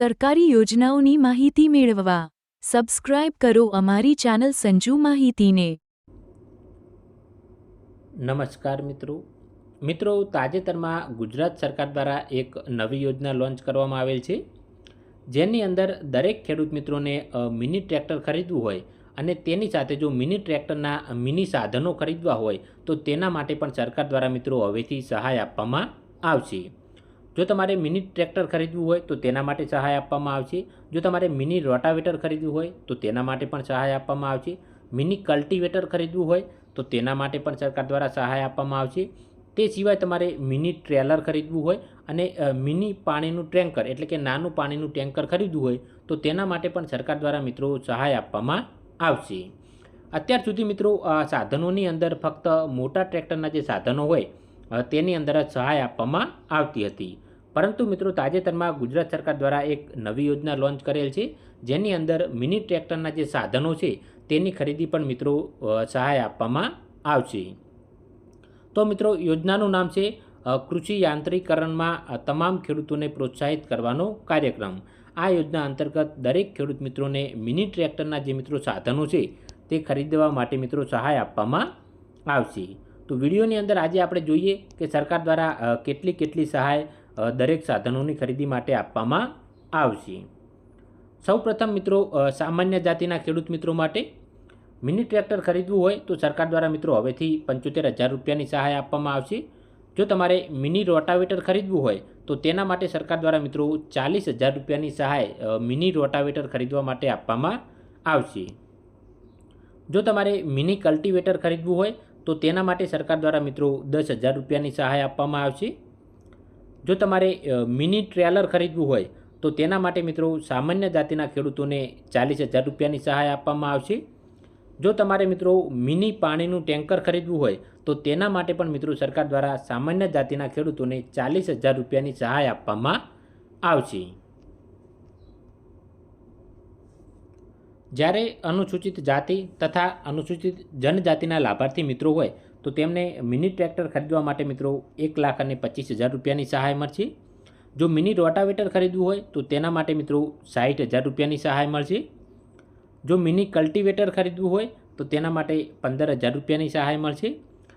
સરકારી યોજનાઓની માહિતી મેળવવા. સબસ્ક્રાઇબ કરો અમારી ચેનલ સંજુ માહિતીને. નમસ્કાર મિત્રો. મિત્રો, તાજેતરમાં ગુજરાત સરકાર દ્વારા એક નવી યોજના લોન્ચ કરવામાં આવેલ છે. જેની અંદર દરેક ખેડૂત મિત્રોને મિની ટ્રેક્ટર ખરીદવું હોય અને તેની સાથે જો મિની ટ્રેક્ટરના મિની સાધનો ખરીદવા હોય, તો તેના માટે પણ સરકાર દ્વારા મિત્રો હવેથી સહાય આપવામાં આવશે. જો તમારે મિની ટ્રેક્ટર ખરીદવું હોય તો તેના માટે સહાય આપવામાં આવશે. જો તમારે મિની રોટાવેટર ખરીદવું હોય તો તેના માટે પણ સહાય આપવામાં આવશે. મિની કલ્ટિવેટર ખરીદવું હોય તો તેના માટે પણ સરકાર દ્વારા સહાય આપવામાં આવશે. તે સિવાય તમારે મિની ટ્રેલર ખરીદવું હોય અને મિની પાણીનું ટેન્કર એટલે કે નાનું પાણીનું ટેન્કર ખરીદવું હોય તો તેના માટે પણ સરકાર દ્વારા મિત્રો સહાય આપવામાં આવશે. અત્યાર સુધી મિત્રો સાધનોની અંદર ફક્ત મોટા ટ્રેક્ટરના જે સાધનો હોય તેની અંદર જ સહાય આપવામાં આવતી હતી. પરંતુ મિત્રો તાજેતરમાં ગુજરાત સરકાર દ્વારા એક નવી યોજના લોન્ચ કરેલ છે, જેની અંદર મિની ટ્રેક્ટરના જે સાધનો છે, તેની ખરીદી પણ મિત્રો સહાય આપવામાં આવશે. તો મિત્રો યોજનાનું નામ છે કૃષિ યાંત્રિકરણમાં તમામ ખેડૂતોને પ્રોત્સાહિત કરવાનો કાર્યક્રમ. આ યોજના અંતર્ગત દરેક ખેડૂત મિત્રોને મિની ટ્રેક્ટરના જે મિત્રો સાધનો છે, તે ખરીદવા માટે મિત્રો સહાય આપવામાં આવશે. તો વિડીયોની અંદર આજે આપણે જોઈએ કે સરકાર દ્વારા કેટલી કેટલી સહાય દરેક સાધનોની ખરીદી માટે આપવામાં આવશે. સૌપ્રથમ મિત્રો સામાન્ય જાતિના ખેડૂત મિત્રો માટે મિની ટ્રેક્ટર ખરીદવું હોય તો સરકાર દ્વારા મિત્રો હવેથી પંચોતેર હજાર રૂપિયાની સહાય આપવામાં આવશે. જો તમારે મિની રોટાવેટર ખરીદવું હોય તો તેના માટે સરકાર દ્વારા મિત્રો ચાલીસ હજાર રૂપિયાની સહાય મિની રોટાવેટર ખરીદવા માટે આપવામાં આવશે. જો તમારે મિની કલ્ટિવેટર ખરીદવું હોય તો તેના માટે સરકાર દ્વારા મિત્રો દસ હજાર રૂપિયાની સહાય આપવામાં આવશે. જો તમારે મિની ટ્રેલર ખરીદવું હોય, તો તેના માટે મિત્રો સામાન્ય જાતિના ખેડૂતોને ચાલીસ હજાર રૂપિયાની સહાય આપવામાં આવશે. જો તમારે મિત્રો મિની પાણીનું ટેન્કર ખરીદવું હોય, તો તેના માટે પણ મિત્રો સરકાર દ્વારા સામાન્ય જાતિના ખેડૂતોને ચાલીસ હજાર રૂપિયાની સહાય આપવામાં આવશે. જ્યારે અનુસૂચિત જાતિ તથા અનુસૂચિત જનજાતિના લાભાર્થી મિત્રો હોય તો તેમને મિની ટ્રેક્ટર ખરીદવા માટે મિત્રો એક લાખ અને પચીસ હજાર રૂપિયાની સહાય મળશે. જો મિની રોટાવેટર ખરીદવું હોય તો તેના માટે મિત્રો સાઠ હજાર રૂપિયાની સહાય મળશે. જો મિની કલ્ટિવેટર ખરીદવું હોય તો તેના માટે પંદર હજાર રૂપિયાની સહાય મળશે.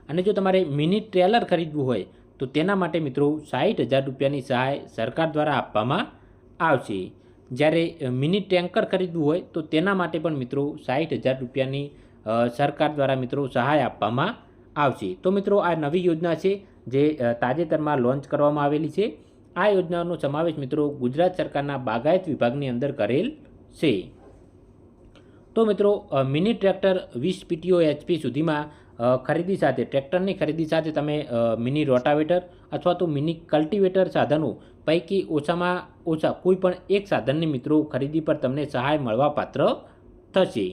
અને જો તમારે મિની ટ્રેલર ખરીદવું હોય તો તેના માટે મિત્રો સાઠ હજાર રૂપિયાની સહાય સરકાર દ્વારા આપવામાં આવશે. જ્યારે મિની ટેન્કર ખરીદવું હોય તો તેના માટે પણ મિત્રો સાઠ હજાર રૂપિયાની સરકાર દ્વારા મિત્રો સહાય આપવામાં આવશે. તો મિત્રો, આ નવી યોજના છે જે તાજેતરમાં લોન્ચ કરવામાં આવેલી છે. આ યોજનાનો સમાવેશ મિત્રો ગુજરાત સરકારના બાગાયત વિભાગની અંદર કરેલ છે. તો મિત્રો મિની ટ્રેક્ટર વીસ પીટીઓ એચપી સુધીમાં ખરીદી સાથે, ટ્રેક્ટરની ખરીદી સાથે તમે મિની રોટાવેટર અથવા તો મિની કલ્ટિવેટર સાધનો પૈકી ઓછામાં ઓછા કોઈ પણ એક સાધનની મિત્રો ખરીદી પર તમને સહાય મળવા પાત્ર થશે.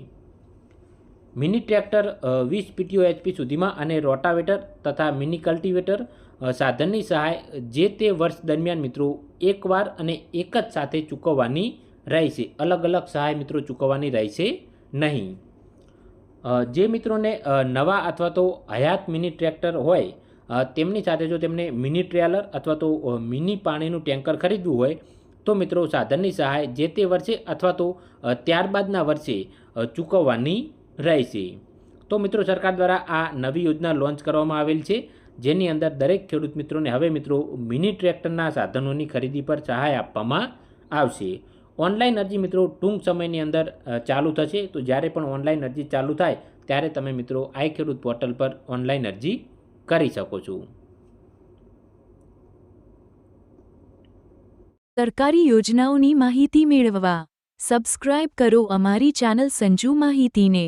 મિની ટ્રેક્ટર વીસ પીટીઓ એચપી સુધીમાં અને રોટાવેટર તથા મિની કલ્ટિવેટર સાધનની સહાય જે તે વર્ષ દરમિયાન મિત્રો એકવાર અને એક જ સાથે ચૂકવવાની રહેશે અલગ અલગ સહાય મિત્રો ચૂકવવાની રહેશે નહીં. જે મિત્રોને નવા અથવા તો હયાત મિની ટ્રેક્ટર હોય તેમની સાથે જો તેમને મિની ટ્રેલર અથવા તો મિની પાણીનું ટેન્કર ખરીદવું હોય, તો મિત્રો સાધનની સહાય જે તે વર્ષે અથવા તો ત્યારબાદના વર્ષે ચૂકવવાની રહેશે. તો મિત્રો, સરકાર દ્વારા આ નવી યોજના લોન્ચ કરવામાં આવેલ છે, જેની અંદર દરેક ખેડૂત મિત્રોને હવે મિત્રો મિની ટ્રેક્ટરના સાધનોની ખરીદી પર સહાય આપવામાં આવશે. ઓનલાઈન અરજી મિત્રો, ટૂંક સમયની અંદર ચાલુ થશે. તો જ્યારે પણ ઓનલાઈન અરજી ચાલુ થાય, ત્યારે તમે મિત્રો આઈ ખેડૂત પોર્ટલ પર ઓનલાઈન અરજી કરી શકો છો. સરકારી યોજનાઓની માહિતી મેળવવા, સબસ્ક્રાઇબ કરો અમારી ચેનલ સંજુ માહિતીને.